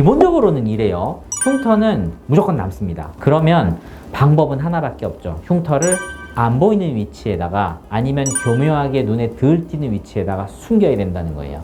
기본적으로는 이래요. 흉터는 무조건 남습니다. 그러면 방법은 하나밖에 없죠. 흉터를 안 보이는 위치에다가 아니면 교묘하게 눈에 덜 띄는 위치에다가 숨겨야 된다는 거예요.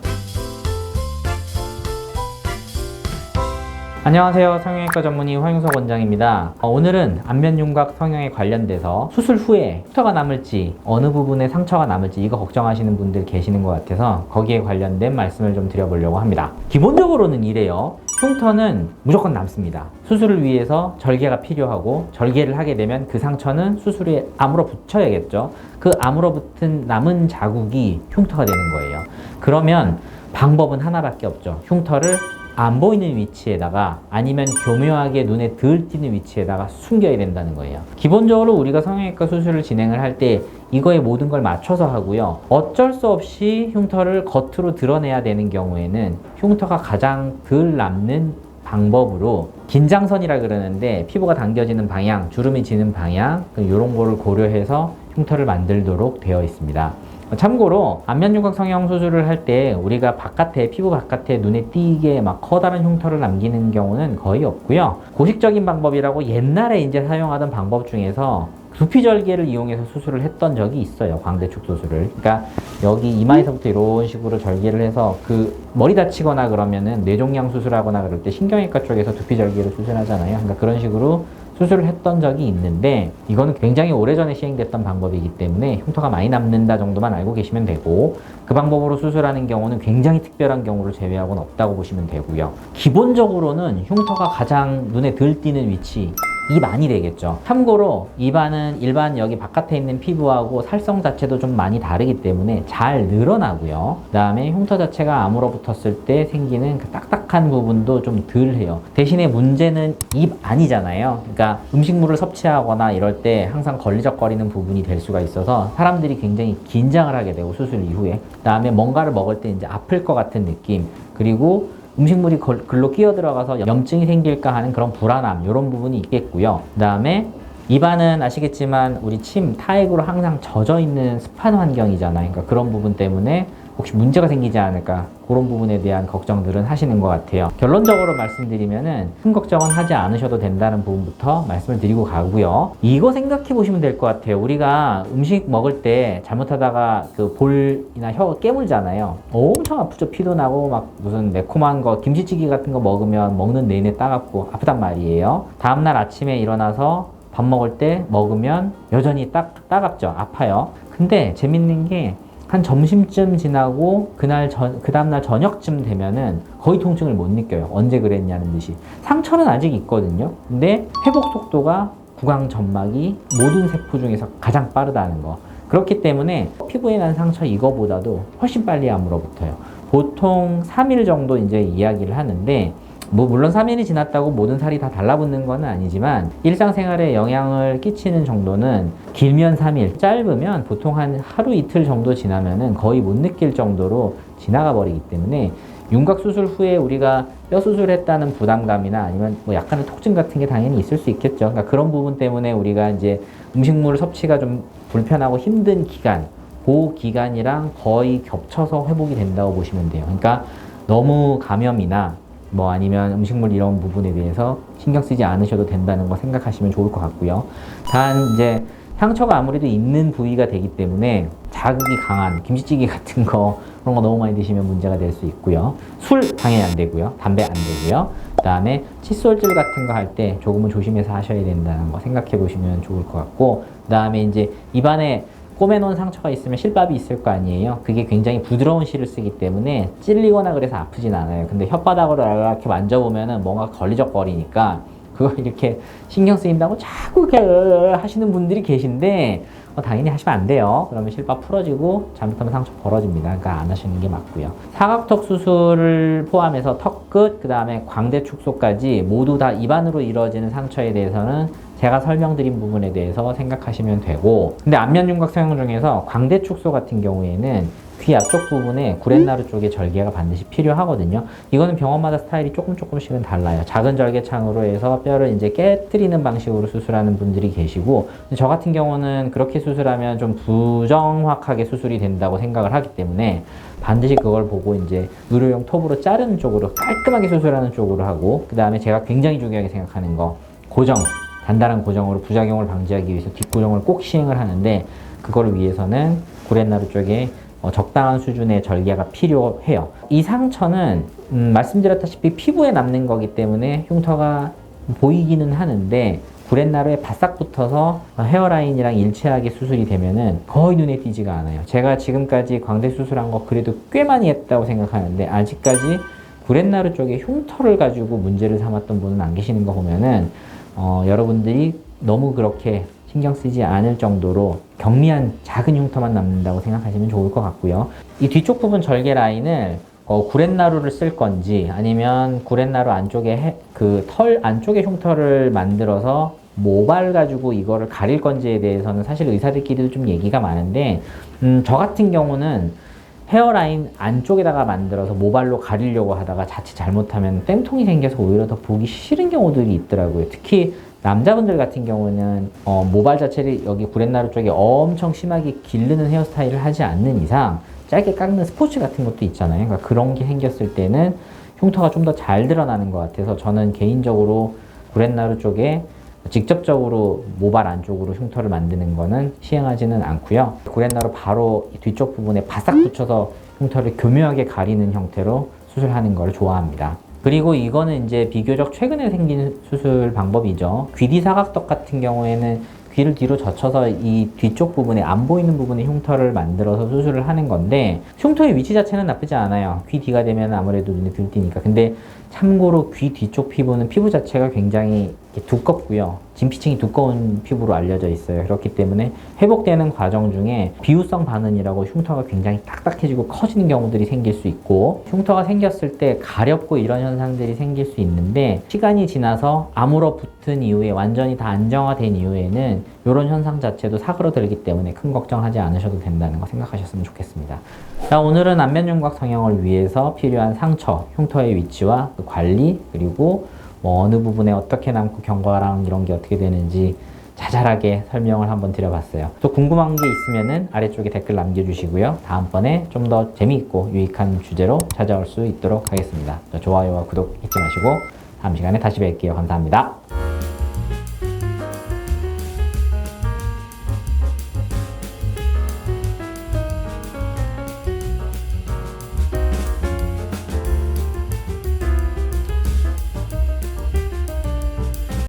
안녕하세요. 성형외과 전문의 황용석 원장입니다. 어, 오늘은 안면윤곽 성형에 관련돼서 수술 후에 흉터가 남을지 어느 부분에 상처가 남을지 이거 걱정하시는 분들 계시는 것 같아서 거기에 관련된 말씀을 좀 드려보려고 합니다. 기본적으로는 이래요. 흉터는 무조건 남습니다. 수술을 위해서 절개가 필요하고 절개를 하게 되면 그 상처는 수술에 암으로 붙여야겠죠. 그 암으로 붙은 남은 자국이 흉터가 되는 거예요. 그러면 방법은 하나밖에 없죠. 흉터를 안 보이는 위치에다가 아니면 교묘하게 눈에 덜 띄는 위치에다가 숨겨야 된다는 거예요. 기본적으로 우리가 성형외과 수술을 진행을 할 때 이거에 모든 걸 맞춰서 하고요. 어쩔 수 없이 흉터를 겉으로 드러내야 되는 경우에는 흉터가 가장 덜 남는 방법으로 긴장선이라 그러는데 피부가 당겨지는 방향, 주름이 지는 방향 이런 거를 고려해서 흉터를 만들도록 되어 있습니다. 참고로 안면윤곽 성형 수술을 할 때 우리가 바깥에 피부 바깥에 눈에 띄게 막 커다란 흉터를 남기는 경우는 거의 없고요. 고식적인 방법이라고 옛날에 이제 사용하던 방법 중에서 두피 절개를 이용해서 수술을 했던 적이 있어요. 광대축 수술을. 그러니까 여기 이마에서부터 이런 식으로 절개를 해서 그 머리 다치거나 그러면은 뇌종양 수술하거나 그럴 때 신경외과 쪽에서 두피 절개를 수술하잖아요. 그러니까 그런 식으로 수술을 했던 적이 있는데 이거는 굉장히 오래전에 시행됐던 방법이기 때문에 흉터가 많이 남는다 정도만 알고 계시면 되고 그 방법으로 수술하는 경우는 굉장히 특별한 경우를 제외하고는 없다고 보시면 되고요. 기본적으로는 흉터가 가장 눈에 덜 띄는 위치 입 안이 되겠죠. 참고로 입안은 일반 여기 바깥에 있는 피부하고 살성 자체도 좀 많이 다르기 때문에 잘 늘어나고요. 그 다음에 흉터 자체가 암으로 붙었을 때 생기는 그 딱딱한 부분도 좀 덜 해요. 대신에 문제는 입 안이잖아요. 그러니까 음식물을 섭취하거나 이럴 때 항상 걸리적거리는 부분이 될 수가 있어서 사람들이 굉장히 긴장을 하게 되고 수술 이후에 그 다음에 뭔가를 먹을 때 이제 아플 것 같은 느낌 그리고 음식물이 걸- 글로 끼어 들어가서 염증이 생길까 하는 그런 불안함 이런 부분이 있겠고요. 그 다음에 입안은 아시겠지만 우리 침 타액으로 항상 젖어 있는 습한 환경이잖아요. 그러니까 그런 부분 때문에 혹시 문제가 생기지 않을까 그런 부분에 대한 걱정들은 하시는 것 같아요. 결론적으로 말씀드리면은 큰 걱정은 하지 않으셔도 된다는 부분부터 말씀을 드리고 가고요. 이거 생각해 보시면 될 것 같아요. 우리가 음식 먹을 때 잘못하다가 그 볼이나 혀 깨물잖아요. 엄청 아프죠. 피도 나고 막 무슨 매콤한 거 김치찌개 같은 거 먹으면 먹는 내내 따갑고 아프단 말이에요. 다음날 아침에 일어나서 밥 먹을 때 먹으면 여전히 딱 따갑죠. 아파요. 근데 재밌는 게 한 점심쯤 지나고 그날 전, 그 다음날 저녁쯤 되면은 거의 통증을 못 느껴요. 언제 그랬냐는 듯이. 상처는 아직 있거든요. 근데 회복 속도가 구강 점막이 모든 세포 중에서 가장 빠르다는 거. 그렇기 때문에 피부에 난 상처 이거보다도 훨씬 빨리 암으로 붙어요. 보통 3일 정도 이제 이야기를 하는데 뭐 물론 3일이 지났다고 모든 살이 다 달라붙는 건 아니지만 일상생활에 영향을 끼치는 정도는 길면 3일, 짧으면 보통 한 하루 이틀 정도 지나면은 거의 못 느낄 정도로 지나가 버리기 때문에 윤곽 수술 후에 우리가 뼈 수술했다는 부담감이나 아니면 뭐 약간의 통증 같은 게 당연히 있을 수 있겠죠. 그러니까 그런 부분 때문에 우리가 이제 음식물 섭취가 좀 불편하고 힘든 기간, 그 기간이랑 거의 겹쳐서 회복이 된다고 보시면 돼요. 그러니까 너무 감염이나 뭐 아니면 음식물 이런 부분에 대해서 신경 쓰지 않으셔도 된다는 거 생각하시면 좋을 것 같고요. 단 이제 상처가 아무래도 있는 부위가 되기 때문에 자극이 강한 김치찌개 같은 거 그런 거 너무 많이 드시면 문제가 될 수 있고요. 술 당연히 안 되고요. 담배 안 되고요. 그다음에 칫솔질 같은 거 할 때 조금은 조심해서 하셔야 된다는 거 생각해 보시면 좋을 것 같고 그다음에 이제 입안에 꼬매놓은 상처가 있으면 실밥이 있을 거 아니에요. 그게 굉장히 부드러운 실을 쓰기 때문에 찔리거나 그래서 아프진 않아요. 근데 혓바닥으로 이렇게 만져보면은 뭔가 걸리적거리니까 그거 이렇게 신경 쓰인다고 자꾸 이렇게 하시는 분들이 계신데 어, 당연히 하시면 안 돼요. 그러면 실밥 풀어지고 잘못하면 상처 벌어집니다. 그러니까 안 하시는 게 맞고요. 사각턱 수술을 포함해서 턱 끝, 그 다음에 광대 축소까지 모두 다 입안으로 이루어지는 상처에 대해서는 제가 설명드린 부분에 대해서 생각하시면 되고 근데 안면 윤곽 성형 중에서 광대 축소 같은 경우에는 귀 앞쪽 부분에 구렛나루 쪽에 절개가 반드시 필요하거든요. 이거는 병원마다 스타일이 조금 조금씩은 달라요. 작은 절개창으로 해서 뼈를 이제 깨뜨리는 방식으로 수술하는 분들이 계시고 저 같은 경우는 그렇게 수술하면 좀 부정확하게 수술이 된다고 생각을 하기 때문에 반드시 그걸 보고 이제 의료용 톱으로 자르는 쪽으로 깔끔하게 수술하는 쪽으로 하고 그 다음에 제가 굉장히 중요하게 생각하는 거 고정 단단한 고정으로 부작용을 방지하기 위해서 뒷고정을 꼭 시행을 하는데 그거를 위해서는 구렛나루 쪽에 어, 적당한 수준의 절개가 필요해요. 이 상처는 음, 말씀드렸다시피 피부에 남는 거기 때문에 흉터가 보이기는 하는데 구렛나루에 바싹 붙어서 헤어라인이랑 일치하게 수술이 되면은 거의 눈에 띄지가 않아요. 제가 지금까지 광대 수술한 거 그래도 꽤 많이 했다고 생각하는데 아직까지 구렛나루 쪽에 흉터를 가지고 문제를 삼았던 분은 안 계시는 거 보면은 어, 여러분들이 너무 그렇게 신경 쓰지 않을 정도로 경미한 작은 흉터만 남는다고 생각하시면 좋을 것 같고요. 이 뒤쪽 부분 절개 라인을 어, 구렛나루를 쓸 건지 아니면 구렛나루 안쪽에 그 털 안쪽에 흉터를 만들어서 모발 가지고 이거를 가릴 건지에 대해서는 사실 의사들끼리도 좀 얘기가 많은데 음, 저 같은 경우는 헤어라인 안쪽에다가 만들어서 모발로 가리려고 하다가 자칫 잘못하면 땜통이 생겨서 오히려 더 보기 싫은 경우들이 있더라고요. 특히 남자분들 같은 경우는 어, 모발 자체를 여기 구렛나루 쪽에 엄청 심하게 기르는 헤어스타일을 하지 않는 이상 짧게 깎는 스포츠 같은 것도 있잖아요. 그러니까 그런 게 생겼을 때는 흉터가 좀 더 잘 드러나는 것 같아서 저는 개인적으로 구렛나루 쪽에 직접적으로 모발 안쪽으로 흉터를 만드는 거는 시행하지는 않고요. 구렛나루 바로 이 뒤쪽 부분에 바싹 붙여서 흉터를 교묘하게 가리는 형태로 수술하는 걸 좋아합니다. 그리고 이거는 이제 비교적 최근에 생긴 수술 방법이죠. 귀뒤 사각턱 같은 경우에는 귀를 뒤로 젖혀서 이 뒤쪽 부분에 안 보이는 부분에 흉터를 만들어서 수술을 하는 건데 흉터의 위치 자체는 나쁘지 않아요. 귀 뒤가 되면 아무래도 눈에 들띄니까. 근데 참고로 귀 뒤쪽 피부는 피부 자체가 굉장히 두껍고요. 진피층이 두꺼운 피부로 알려져 있어요. 그렇기 때문에 회복되는 과정 중에 비유성 반응이라고 흉터가 굉장히 딱딱해지고 커지는 경우들이 생길 수 있고 흉터가 생겼을 때 가렵고 이런 현상들이 생길 수 있는데 시간이 지나서 아물어 붙은 이후에 완전히 다 안정화된 이후에는 이런 현상 자체도 사그러들기 때문에 큰 걱정하지 않으셔도 된다는 거 생각하셨으면 좋겠습니다. 자, 오늘은 안면 윤곽 성형을 위해서 필요한 상처, 흉터의 위치와 그 관리 그리고 뭐 어느 부분에 어떻게 남고 경과랑 이런 게 어떻게 되는지 자잘하게 설명을 한번 드려봤어요. 또 궁금한 게 있으면은 아래쪽에 댓글 남겨주시고요. 다음번에 좀 더 재미있고 유익한 주제로 찾아올 수 있도록 하겠습니다. 좋아요와 구독 잊지 마시고 다음 시간에 다시 뵐게요. 감사합니다.